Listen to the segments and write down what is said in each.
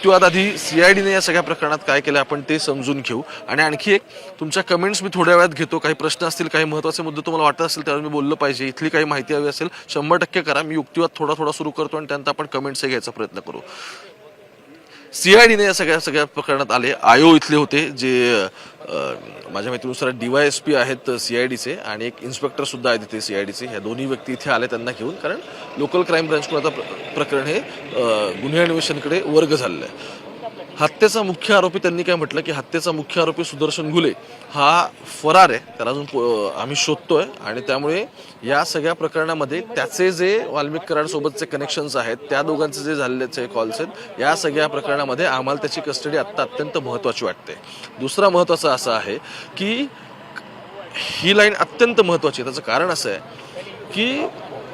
युक्तिवाद आधी सीआयडीने या सगळ्या प्रकरणात काय केलं आपण ते समजून घेऊ. आणि आणखी एक तुमच्या कमेंट्स मी थोड्या वेळात घेतो. काही प्रश्न असतील काही महत्त्वाचे मुद्दे तुम्हाला वाटत असतील त्यावर मी बोललं पाहिजे. इथली काही माहिती हवी असेल शंभर टक्के करा. मी युक्तिवाद थोडा थोडा सुरू करतो आणि त्यानंतर आपण कमेंट्स घ्यायचा प्रयत्न करू. सीआयडीने या सगळ्या सगळ्या प्रकरणात आले. आयो इथले होते जे माझ्या माहितीनुसार डीवाय एस पी आहेत डीचे आणि एक इन्स्पेक्टर सुद्धा आहेत इथे डीचे ह्या दोन्ही व्यक्ती इथे आले त्यांना घेऊन कारण लोकल क्राईम ब्रँचकडून आता प्रकरण हे गुन्हे अन्वेषणकडे वर्ग झालेलं आहे. हत्येचा मुख्य आरोपी त्यांनी काय म्हटलं की हत्येचा मुख्य आरोपी सुदर्शन घुले हा फरार आहे. त्याला अजून आम्ही शोधतोय आणि त्यामुळे या सगळ्या प्रकरणामध्ये त्याचे जे वाल्मिक कराडसोबतचे कनेक्शन्स आहेत त्या दोघांचे जे झालेले कॉल्स आहेत या सगळ्या प्रकरणामध्ये आम्हाला त्याची कस्टडी आत्ता अत्यंत महत्त्वाची वाटते. दुसरा महत्त्वाचा असा आहे की ही लाईन अत्यंत महत्त्वाची आहे. त्याचं कारण असं आहे की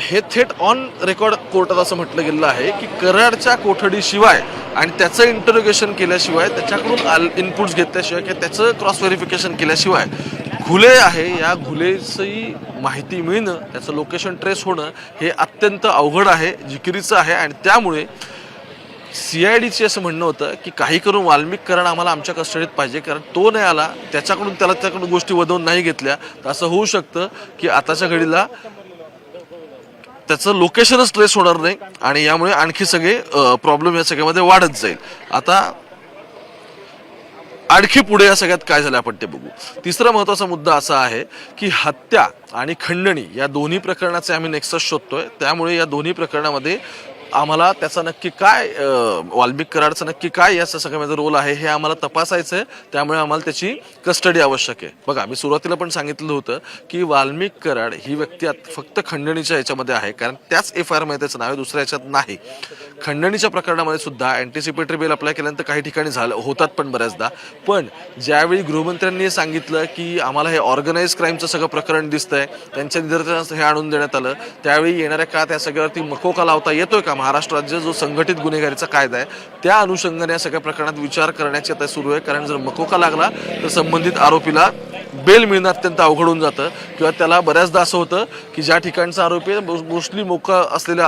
हे थेट ऑन रेकॉर्ड कोर्टात असं म्हटलं गेलेलं आहे की कराडच्या कोठडीशिवाय आणि त्याचं इंटरोगेशन केल्याशिवाय त्याच्याकडून आल इनपुट्स घेतल्याशिवाय किंवा त्याचं क्रॉस व्हेरिफिकेशन केल्याशिवाय घुले आहे. या खुलेचंही माहिती मिळणं त्याचं लोकेशन ट्रेस होणं हे अत्यंत अवघड आहे जिकिरीचं आहे. आणि त्यामुळे सी आय डीचे असं म्हणणं होतं की काही करून वाल्मिक करण आम्हाला आमच्या कस्टडीत पाहिजे. कारण तो नाही आला त्याच्याकडून त्याला त्याकडून गोष्टी वधवून नाही घेतल्या. तर असं होऊ शकतं की आताच्या घडीला त्याचं लोकेशनच ट्रेस होणार नाही आणि यामुळे आणखी सगळे प्रॉब्लेम या सगळ्यामध्ये वाढत जाईल. आता आणखी पुढे या सगळ्यात काय झालं आपण ते बघू. तिसरा महत्त्वाचा मुद्दा असा आहे की हत्या आणि खंडणी या दोन्ही प्रकरणाचे आम्ही नेक्सस शोधतोय. त्यामुळे या दोन्ही प्रकरणामध्ये आम्हाला त्याचा नक्की काय वाल्मिक कराडचा नक्की काय याचा सगळ्यामध्ये रोल आहे हे आम्हाला तपासायचं आहे त्यामुळे आम्हाला त्याची कस्टडी आवश्यक आहे. बघा मी सुरुवातीला पण सांगितलं होतं की वाल्मिक कराड ही व्यक्ती फक्त खंडणीच्या याच्यामध्ये आहे. कारण त्याच एफ आय आरमध्ये त्याचं नाव आहे दुसऱ्या याच्यात नाही. खंडणीच्या प्रकरणामध्ये सुद्धा अँटिसिपेटरी बेल अप्लाय केल्यानंतर काही ठिकाणी झालं होतात पण बऱ्याचदा. पण ज्यावेळी गृहमंत्र्यांनी सांगितलं की आम्हाला हे ऑर्गनाईज क्राईमचं सगळं प्रकरण दिसतंय त्यांच्या निदर्शनास हे आणून देण्यात आलं त्यावेळी येणाऱ्या काळात या सगळ्यावरती मकोका लावता येतोय का? महाराष्ट्र राज्य जो संघटित गुन्हेगारीचा कायदा आहे त्या अनुषंगाने या सगळ्या प्रकरणात विचार करण्याची आता सुरू आहे. कारण जर मकोका लागला तर संबंधित आरोपीला बेल मिळणं अत्यंत अवघड होऊन जातं. किंवा त्याला बऱ्याचदा असं होतं की ज्या ठिकाणचा आरोपी आहे मोस्टली मोका असलेल्या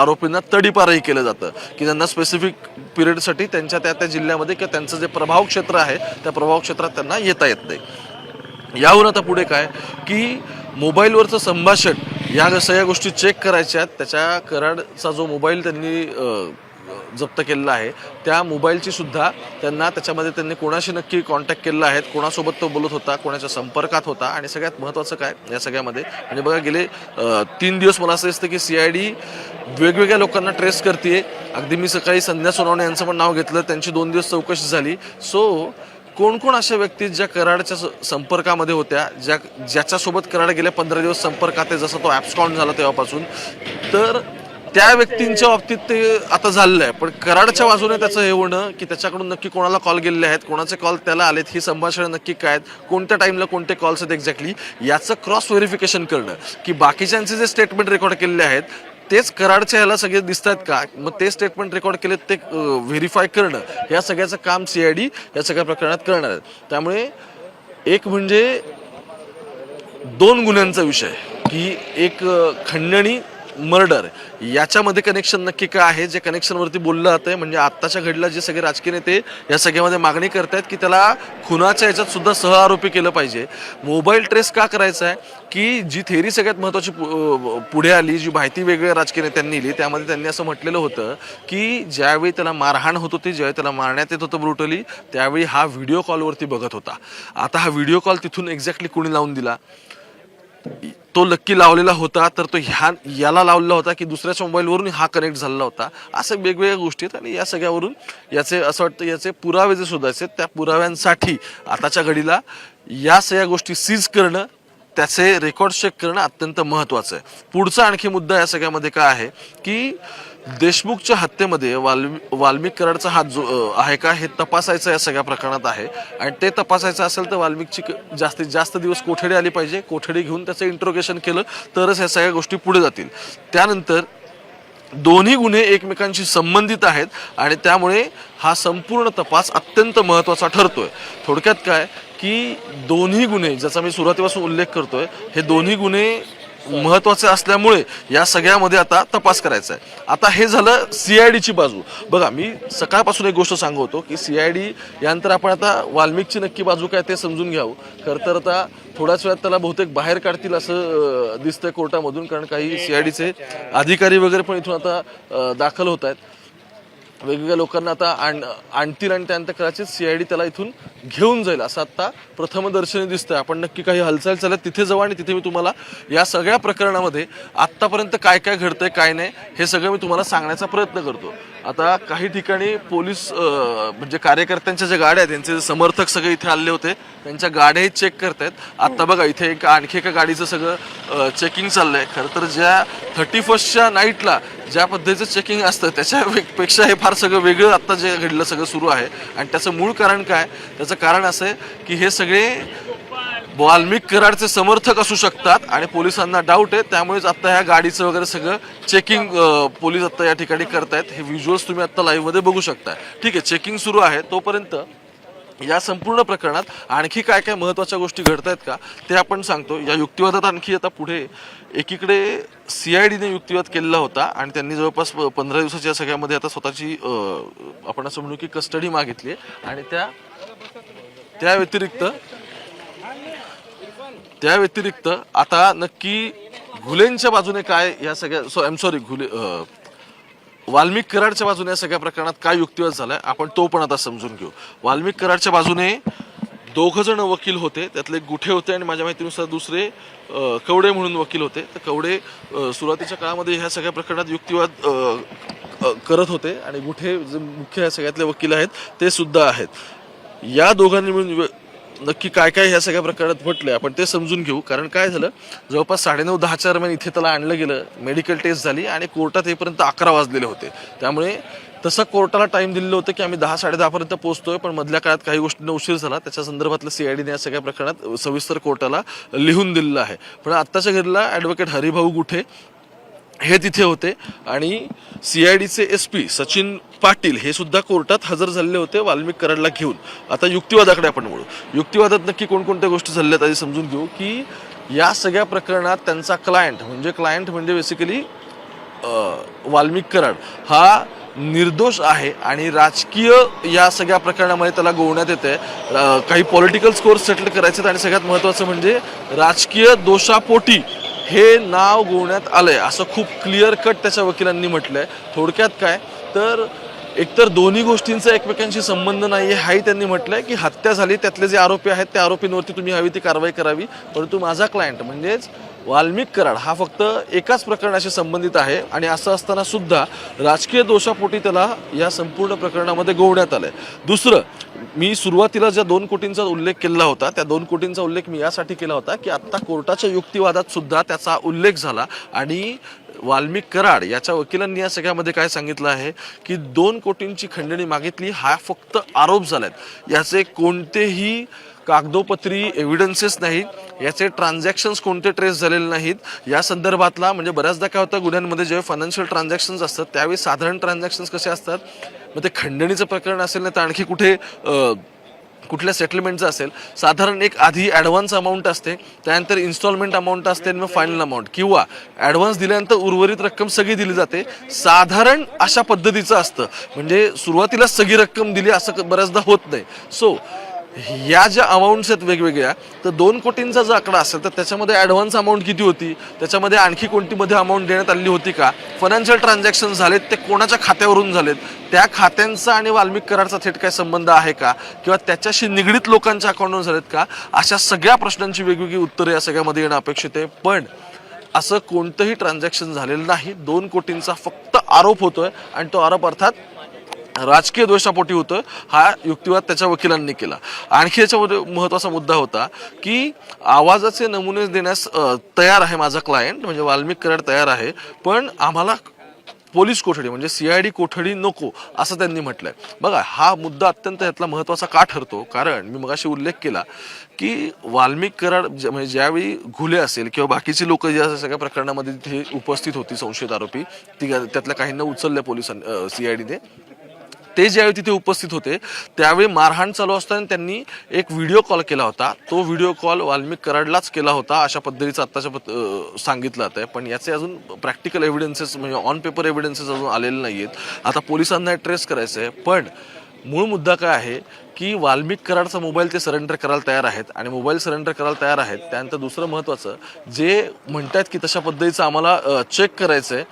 आरोपींना तडीपारही केलं जातं. की त्यांना स्पेसिफिक पिरियडसाठी त्यांच्या त्या त्या जिल्ह्यामध्ये किंवा त्यांचं जे प्रभाव क्षेत्र आहे त्या प्रभाव क्षेत्रात त्यांना येता येत नाही. याहून आता पुढे काय? की मोबाईलवरचं संभाषण या सगळ्या गोष्टी चेक करायच्या आहेत त्याच्या कराडचा जो मोबाईल त्यांनी जप्त केलेला आहे त्या मोबाईलची सुद्धा त्यांना त्याच्यामध्ये त्यांनी कोणाशी नक्की कॉन्टॅक्ट केलेला आहे कोणासोबत तो बोलत होता कोणाच्या संपर्कात होता आणि सगळ्यात महत्त्वाचं काय या सगळ्यामध्ये म्हणजे बघा गेले तीन दिवस मला असं दिसतं की सी आय डी वेगवेगळ्या लोकांना ट्रेस करते अगदी मी सकाळी संध्या सोनवणे यांचं पण नाव घेतलं त्यांची दोन दिवस चौकशी झाली. सो कोण कोण अशा व्यक्ती ज्या कराडच्या स- संपर्कामध्ये होत्या ज्या ज्याच्यासोबत कराड गेल्या पंधरा दिवस संपर्कात आहे जसा तो ॲप्सकॉन झाला तेव्हापासून तर त्या व्यक्तींच्या बाबतीत ते आता झालेलं आहे पण कराडच्या बाजूने त्याचं हे होणं की त्याच्याकडून नक्की कोणाला कॉल गेलेले आहेत कोणाचे कॉल त्याला आलेत ही संभाषणं नक्की काय आहेत कोणत्या टाईमला कोणते कॉल्स आहेत एक्झॅक्टली याचं क्रॉस व्हेरिफिकेशन करणं. की बाकीच्यांचे जे स्टेटमेंट रेकॉर्ड केलेले आहेत तेच कराडच्या ह्याला सगळे दिसत आहेत का? मग ते स्टेटमेंट रेकॉर्ड केले ते व्हेरीफाय करणं. या सगळ्याचं काम सी आय डी या सगळ्या प्रकरणात करणार आहेत. त्यामुळे एक म्हणजे दोन गुन्ह्यांचा विषय की एक खंडणी मर्डर. याच्यामध्ये कनेक्शन नक्की काय आहे? जे कनेक्शनवरती बोललं जातंय म्हणजे आत्ताच्या घडीला जे सगळे राजकीय नेते या सगळ्यामध्ये मागणी करतायत की त्याला खुनाच्या याच्यात सुद्धा सह आरोपी केलं पाहिजे. मोबाईल ट्रेस का करायचा आहे? की जी थेरी सगळ्यात महत्त्वाची पु- पुढे आली जी माहिती वेगवेगळ्या राजकीय नेत्यांनी लिहिली त्यामध्ये त्यांनी असं म्हटलेलं होतं की ज्यावेळी त्याला मारहाण होत होती ज्यावेळी त्याला मारण्यात येत होतं ब्रुटली त्यावेळी हा व्हिडिओ कॉलवरती बघत होता. आता हा व्हिडिओ कॉल तिथून एक्झॅक्टली कुणी लावून दिला? तो लक्की लावलेला होता तर तो ह्या याला लावलेला होता की दुसऱ्याच्या मोबाईलवरून हा कनेक्ट झालेला होता. असं वेगवेगळ्या गोष्टी आहेत आणि या सगळ्यावरून याचे असं वाटतं याचे पुरावे जे शोधायचे त्या पुराव्यांसाठी आताच्या घडीला या सगळ्या गोष्टी सीज करणं त्याचे रेकॉर्ड चेक करणं अत्यंत महत्त्वाचं आहे. पुढचा आणखी मुद्दा या सगळ्यामध्ये काय आहे की देशमुखच्या हत्येमध्ये वाल्मी वाल्मिक कराडचा हात जो आहे का हे तपासायचं या सगळ्या प्रकरणात आहे. आणि ते तपासायचं असेल तर वाल्मिकची क- जास्तीत जास्त दिवस कोठडी आली पाहिजे कोठडी घेऊन त्याचं इंट्रोगेशन केलं तरच ह्या सगळ्या गोष्टी पुढे जातील. त्यानंतर दोन्ही गुन्हे एकमेकांशी संबंधित आहेत आणि त्यामुळे हा संपूर्ण तपास अत्यंत महत्त्वाचा ठरतोय. थोडक्यात काय की दोन्ही गुन्हे ज्याचा मी सुरुवातीपासून उल्लेख करतोय हे दोन्ही गुन्हे महत्त्वाचं असल्यामुळे या सगळ्यामध्ये आता तपास करायचा आहे. आता हे झालं सी आय डीची बाजू. बघा मी सकाळपासून एक गोष्ट सांगवतो की सी आय डी यानंतर आपण आता वाल्मिकची नक्की बाजू काय ते समजून घ्यावं. खरं तर आता थोड्याच वेळात त्याला बहुतेक बाहेर काढतील असं दिसतंय कोर्टामधून कारण काही सी आय डीचे अधिकारी वगैरे पण इथून आता दाखल होत आहेत. वेगवेगळ्या लोकांना आता आण आणतील आणि त्यानंतर कदाचित डी त्याला इथून घेऊन जाईल असं आता प्रथमदर्शनी दिसतंय. आपण नक्की काही हालचाल चालत तिथे जाऊ आणि तिथे मी तुम्हाला या सगळ्या प्रकरणामध्ये आत्तापर्यंत काय काय घडतंय काय नाही हे सगळं मी तुम्हाला सांगण्याचा प्रयत्न करतो. आता काही ठिकाणी पोलीस म्हणजे कार्यकर्त्यांच्या ज्या गाड्या आहेत त्यांचे समर्थक सगळे इथे आले होते त्यांच्या गाड्याही चेक करतायत. आता बघा इथे एक आणखी एका गाडीचं सगळं चेकिंग चाललंय. खरं तर ज्या थर्टी फर्स्टच्या नाईटला ज्या पद्धतीचं चेकिंग असतं त्याच्यापेक्षा हे फार सगळं वेगळं आत्ता जे घडलं सगळं सुरू आहे. आणि त्याचं मूळ कारण काय? त्याचं कारण असं आहे की हे सगळे वाल्मिक कराडचे समर्थक असू शकतात आणि पोलिसांना डाऊट आहे. त्यामुळेच आता ह्या गाडीचं वगैरे सगळं चेकिंग पोलीस आता या ठिकाणी करतायत. हे व्हिज्युअल्स तुम्ही आता लाईव्हमध्ये बघू शकता ठीक आहे चेकिंग सुरू आहे. तोपर्यंत या संपूर्ण प्रकरणात आणखी काय काय महत्त्वाच्या गोष्टी घडत आहेत का ते आपण सांगतो. या युक्तिवादात आणखी आता पुढे एकीकडे सी आय डीने युक्तिवाद केलेला होता आणि त्यांनी जवळपास प- पंधरा दिवसाच्या सगळ्यामध्ये आता स्वतःची आपण असं म्हणू की कस्टडी मागितली आहे. आणि त्या त्या व्यतिरिक्त त्या व्यतिरिक्त आता नक्की घुलेंच्या बाजूने काय या सगळ्या so um sorry Ghule Valmik कराडच्या बाजूने या सगळ्या प्रकरणात काय युक्तिवाद झालाय आपण तो पण आता समजून घेऊ. वाल्मिक कराडच्या बाजूने दोघं जण वकील होते त्यातले गुठे होते आणि माझ्या माहितीनुसार दुसरे कवडे म्हणून वकील होते. तर कवडे सुरुवातीच्या काळामध्ये ह्या सगळ्या प्रकरणात युक्तिवाद करत होते आणि गुठे जे मुख्य ह्या सगळ्यातले वकील आहेत ते सुद्धा आहेत. या दोघांनी मिळून नक्की काय काय ह्या सगळ्या प्रकारात म्हटलंय आपण ते समजून घेऊ. कारण काय झालं जवळपास साडेनऊ दहाच्या दरम्यान इथे त्याला आणलं गेलं मेडिकल टेस्ट झाली आणि कोर्टात येईपर्यंत अकरा वाजलेले होते. त्यामुळे तसं कोर्टाला टाईम दिलेलं होतं की आम्ही दहा साडे दहापर्यंत पोहोचतोय पण मधल्या काळात काही गोष्टींना उशीर झाला. त्याच्या संदर्भातलं सीआयडीने या सगळ्या प्रकरणात सविस्तर कोर्टाला लिहून दिलेलं आहे. पण आत्ताच्या घडीला ॲडव्होकेट हरिभाऊ गुठे हे तिथे होते आणि सीआयडीचे एस पी सचिन पाटील हे सुद्धा कोर्टात हजर झालेले होते वाल्मिक कराडला घेऊन. आता युक्तिवादाकडे आपण बोलू युक्तिवादात नक्की कोणकोणत्या गोष्टी झालेल्या आहेत आधी समजून घेऊ की या सगळ्या प्रकरणात त्यांचा क्लायंट म्हणजे क्लायंट म्हणजे बेसिकली वाल्मिक कराड हा निर्दोष आहे आणि राजकीय या सगळ्या प्रकरणामध्ये त्याला गोवण्यात येते काही पॉलिटिकल स्कोर सेटल करायचे आणि सगळ्यात महत्त्वाचं म्हणजे राजकीय दोषापोटी हे नाव गोवण्यात आलं आहे असं खूप क्लिअर कट त्याच्या वकिलांनी म्हटलं आहे थोडक्यात काय? तर एकतर दोन्ही गोष्टींचा एकमेकांशी संबंध नाही आहे हाही त्यांनी म्हटलंय की हत्या झाली त्यातले जे आरोपी आहेत त्या आरोपींवरती तुम्ही हवी ती कारवाई करावी. परंतु माझा क्लायंट म्हणजेच वाल्मिक कराड हा फक्त एकाच प्रकरणाशी संबंधित आहे आणि असं असताना सुद्धा राजकीय दोषापोटी त्याला या संपूर्ण प्रकरणामध्ये गोवण्यात आलंय. दुसरं मी सुरुवातीला ज्या दोन कोटींचा उल्लेख केला होता त्या दोन कोटींचा उल्लेख मी यासाठी केला होता की आत्ता कोर्टाच्या युक्तिवादात सुद्धा त्याचा उल्लेख झाला आणि वाल्मिक कराड याच्या वकिलांनी या सगळ्यामध्ये काय सांगितलं आहे की दोन कोटींची खंडणी मागितली हा फक्त आरोप झालेत याचे कोणतेही कागदोपत्री एव्हिडन्सेस नाहीत. याचे ट्रान्झॅक्शन्स कोणते ट्रेस झालेले नाहीत. या संदर्भातला म्हणजे बऱ्याचदा काय होतं गुन्ह्यांमध्ये जेव्हा फायनान्शियल ट्रान्झॅक्शन्स असतात त्यावेळी साधारण ट्रान्झॅक्शन्स कसे असतात? मग ते खंडणीचं प्रकरण असेल ना तर आणखी कुठे कुठल्या सेटलमेंटचं असेल साधारण एक आधी ॲडव्हान्स अमाऊंट असते त्यानंतर इन्स्टॉलमेंट अमाऊंट असते आणि मग फायनल अमाऊंट किंवा ॲडव्हान्स दिल्यानंतर उर्वरित रक्कम सगळी दिली जाते. साधारण अशा पद्धतीचं असतं. म्हणजे सुरुवातीला सगळी रक्कम दिली असं बऱ्याचदा होत नाही. सो या ज्या अमाऊंट्स आहेत वेगवेगळ्या तर दोन कोटींचा जो आकडा असेल तर त्याच्यामध्ये ॲडव्हान्स अमाऊंट किती होती? त्याच्यामध्ये आणखी कोणतीमध्ये अमाऊंट देण्यात आली होती का? फायनान्शियल ट्रान्झॅक्शन झालेत ते कोणाच्या खात्यावरून झालेत? त्या खात्यांचा आणि वाल्मिक करारचा थेट काय संबंध आहे का? किंवा त्याच्याशी निगडीत लोकांच्या अकाउंटवर झालेत का? अशा सगळ्या प्रश्नांची वेगवेगळी उत्तरं या सगळ्यामध्ये येणं अपेक्षित आहे. पण असं कोणतंही ट्रान्झॅक्शन झालेलं नाही. दोन कोटींचा फक्त आरोप होतोय आणि तो आरोप अर्थात राजकीय दोषापोटी होतं हा युक्तिवाद त्याच्या वकिलांनी केला. आणखी याच्यामध्ये महत्त्वाचा मुद्दा होता की आवाजाचे नमुने देण्यास तयार आहे माझा क्लायंट म्हणजे वाल्मिक कराड तयार आहे पण आम्हाला पोलीस कोठडी म्हणजे सी आय डी कोठडी नको असं त्यांनी म्हटलंय. बघा हा मुद्दा अत्यंत यातला महत्त्वाचा का ठरतो? कारण मी मगाशी उल्लेख केला की वाल्मिक कराड म्हणजे ज्यावेळी घुले असेल किंवा बाकीची लोक ज्या सगळ्या प्रकरणामध्ये तिथे उपस्थित होती संशयित आरोपी ती त्यातल्या काहींना उचलल्या पोलिसांनी डीने ते ज्यावेळी तिथे उपस्थित होते त्यावेळी मारहाण चालू असताना त्यांनी एक व्हिडिओ कॉल केला होता. तो व्हिडिओ कॉल वाल्मिक कराडलाच केला होता अशा पद्धतीचं आत्ताच्या पद- सांगितलं जात आहे पण याचे अजून प्रॅक्टिकल एव्हिडन्सेस म्हणजे ऑन पेपर एव्हिडन्सेस अजून आलेले नाही आहेत आता पोलिसांना ट्रेस करायचं आहे पण मूळ मुद्दा काय आहे की वाल्मिक कराडचा मोबाईल ते सरेंडर करायला तयार आहेत. आणि मोबाईल सरेंडर करायला तयार आहेत त्यानंतर दुसरं महत्त्वाचं जे म्हणतात की तशा पद्धतीचं आम्हाला चेक करायचं आहे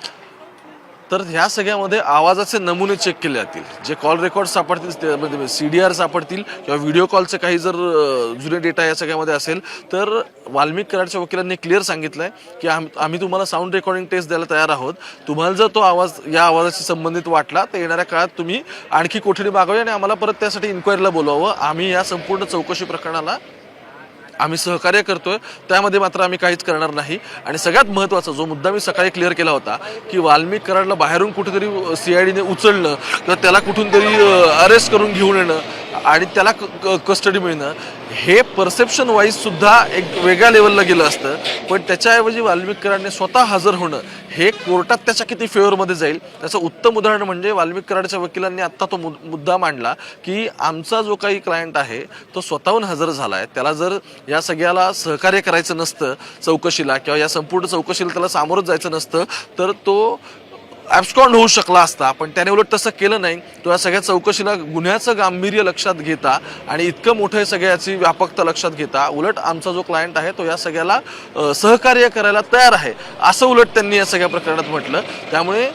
तर ह्या सगळ्यामध्ये आवाजाचे नमुने चेक केले जातील. जे कॉल रेकॉर्ड सापडतील सी डी आर सापडतील किंवा व्हिडिओ कॉलचे काही जर जुने डेटा या सगळ्यामध्ये असेल तर वाल्मिक कराडच्या वकिलांनी क्लिअर सांगितलं आहे की आम आम्ही तुम्हाला साऊंड रेकॉर्डिंग टेस्ट द्यायला तयार आहोत. तुम्हाला जर तो आवाज या आवाजाशी संबंधित वाटला तर येणाऱ्या काळात तुम्ही आणखी कोठडी मागावी आणि आम्हाला परत त्यासाठी इन्क्वायरीला बोलावं. आम्ही या संपूर्ण चौकशी प्रकरणाला आम्ही सहकार्य करतोय. त्यामध्ये मात्र आम्ही काहीच करणार नाही. आणि सगळ्यात महत्त्वाचा जो मुद्दा मी सकाळी क्लिअर केला होता की वाल्मिक कराडला बाहेरून कुठेतरी सी आय डीने उचलणं किंवा त्याला कुठून तरी अरेस्ट करून घेऊन येणं आणि त्याला कस्टडी मिळणं हे परसेप्शन वाईज सुद्धा एक वेगळ्या लेवलला गेलं असतं. पण त्याच्याऐवजी वाल्मिकरांनी स्वतः हजर होणं हे कोर्टात त्याच्या किती फेवरमध्ये जाईल त्याचं उत्तम उदाहरण म्हणजे वाल्मिक कराडच्या वकिलांनी आत्ता तो मुद्दा मांडला की आमचा जो काही क्लायंट आहे तो स्वतःहून हजर झाला आहे त्याला जर या सगळ्याला सहकार्य करायचं नसतं चौकशीला किंवा या संपूर्ण चौकशीला त्याला सामोरं जायचं नसतं तर तो ॲबस्कॉन्ड होऊ शकला असता पण त्याने उलट तसं केलं नाही. तो या सगळ्या चौकशीला गुन्ह्याचं गांभीर्य लक्षात घेता आणि इतकं मोठं सगळ्याची व्यापकता लक्षात घेता उलट आमचा जो क्लायंट आहे तो या सगळ्याला सहकार्य करायला तयार आहे. असं उलट त्यांनी या सगळ्या प्रकरणात म्हटलं. त्यामुळे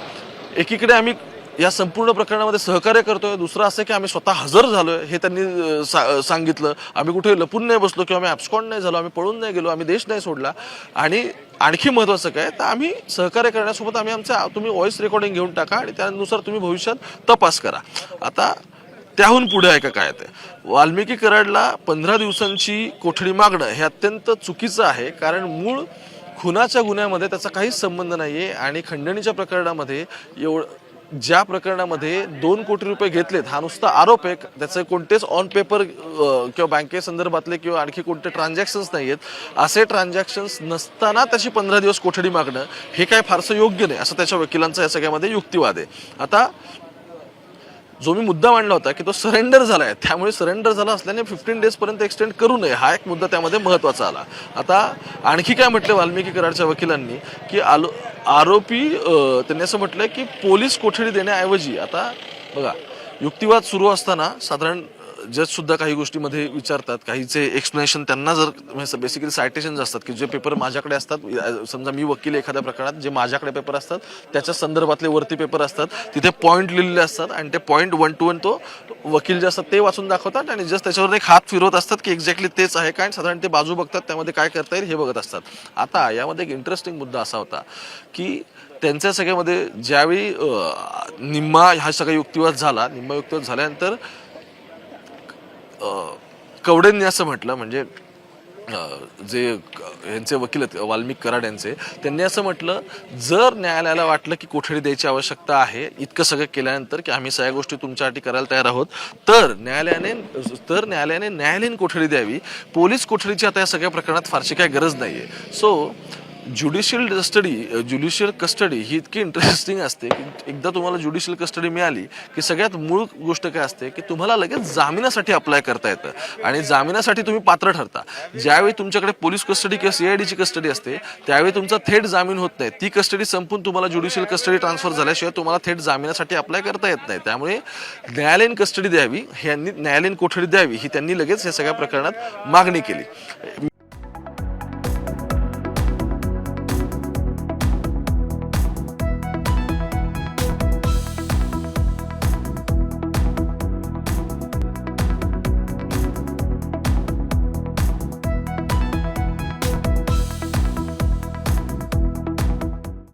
एकीकडे आम्ही या संपूर्ण प्रकरणामध्ये सहकार्य करतोय. दुसरं असं की आम्ही स्वतः हजर झालोय हे त्यांनी सा- सांगितलं. आम्ही कुठे लपून नाही बसलो किंवा आम्ही ॲब्स्कॉन्ड नाही झालो आम्ही पळून नाही गेलो आम्ही देश नाही सोडला. आणि आणखी महत्त्वाचं काय तर आम्ही सहकार्य करण्यासोबत आम्ही आमचा तुम्ही व्हॉइस रेकॉर्डिंग घेऊन टाका आणि त्यानुसार तुम्ही भविष्यात तपास करा. आता त्याहून पुढे आहे का काय ते? वाल्मिकी कराडला पंधरा दिवसांची कोठडी मागणं हे अत्यंत चुकीचं आहे कारण मूळ खुनाच्या गुन्ह्यामध्ये त्याचा काहीच संबंध नाही आहे आणि खंडणीच्या प्रकरणामध्ये एवढं ज्या प्रकरणामध्ये दोन कोटी रुपये घेतलेत हा नुसता आरोप आहे. त्याचे कोणतेच ऑन पेपर किंवा बँकेसंदर्भातले किंवा आणखी कोणते ट्रान्झॅक्शन्स नाही आहेत. असे ट्रान्झॅक्शन्स नसताना त्याची पंधरा दिवस कोठडी मागणं हे काय फारसं योग्य नाही असं त्याच्या वकिलांचा या सगळ्यामध्ये युक्तिवाद आहे. आता जो मी मुद्दा मांडला होता की तो सरेंडर झाला आहे त्यामुळे सरेंडर झाला असल्याने फिफ्टीन डेजपर्यंत एक्सटेंड करू नये हा एक मुद्दा त्यामध्ये महत्त्वाचा आला. आता आणखी काय म्हटलं वाल्मिकी कराडच्या वकिलांनी की आलो आरोपी त्यांनी असं म्हटलं की पोलीस कोठडी देण्याऐवजी आता बघा युक्तिवाद सुरू असताना साधारण जजसुद्धा काही गोष्टीमध्ये विचारतात काहीचे एक्सप्लेनेशन त्यांना जर म्हणजे बेसिकली सायटेशन असतात की जे पेपर माझ्याकडे असतात समजा मी वकील एखाद्या प्रकरणात जे माझ्याकडे पेपर असतात त्याच्या संदर्भातले वरती पेपर असतात तिथे पॉईंट लिहिलेले असतात आणि ते पॉईंट वन टू वन तो वकील जे असतात ते वाचून दाखवतात आणि जस्ट त्याच्यावर एक हात फिरवत असतात की एक्झॅक्टली तेच आहे काय साधारण ते बाजू बघतात त्यामध्ये काय करता येईल हे बघत असतात. आता यामध्ये एक इंटरेस्टिंग मुद्दा असा होता की त्यांच्या सगळ्यामध्ये ज्यावेळी निम्मा हा सगळा युक्तिवाद झाला निम्मा युक्तिवाद झाल्यानंतर कवडेंनी असं म्हटलं म्हणजे जे यांचे वकील आहेत वाल्मिक कराड यांचे त्यांनी असं म्हटलं जर न्यायालयाला वाटलं की कोठडी द्यायची आवश्यकता आहे इतकं सगळं केल्यानंतर की आम्ही सगळ्या गोष्टी तुमच्यासाठी करायला तयार आहोत तर न्यायालयाने तर न्यायालयाने न्यायालयीन कोठडी द्यावी पोलीस कोठडीची आता या सगळ्या प्रकरणात फारशी काही गरज नाही आहे so judicial custody judicial custody ही इतकी इंटरेस्टिंग असते की एकदा तुम्हाला ज्युडिशियल कस्टडी मिळाली की सगळ्यात मूळ गोष्ट काय असते की तुम्हाला लगेच जामिनासाठी अप्लाय करता येतं. आणि जामिनासाठी तुम्ही पात्र ठरता. ज्यावेळी तुमच्याकडे पोलीस कस्टडी किंवा सीआयडीची कस्टडी असते त्यावेळी तुमचा थेट जामीन होत नाही. ती कस्टडी संपून तुम्हाला ज्युडिशियल कस्टडी ट्रान्सफर झाल्याशिवाय तुम्हाला थेट जामिनासाठी अप्लाय करता येत नाही. त्यामुळे न्यायालयीन कस्टडी द्यावी ह्यांनी न्यायालयीन कोठडी द्यावी ही त्यांनी लगेच या सगळ्या प्रकरणात मागणी केली.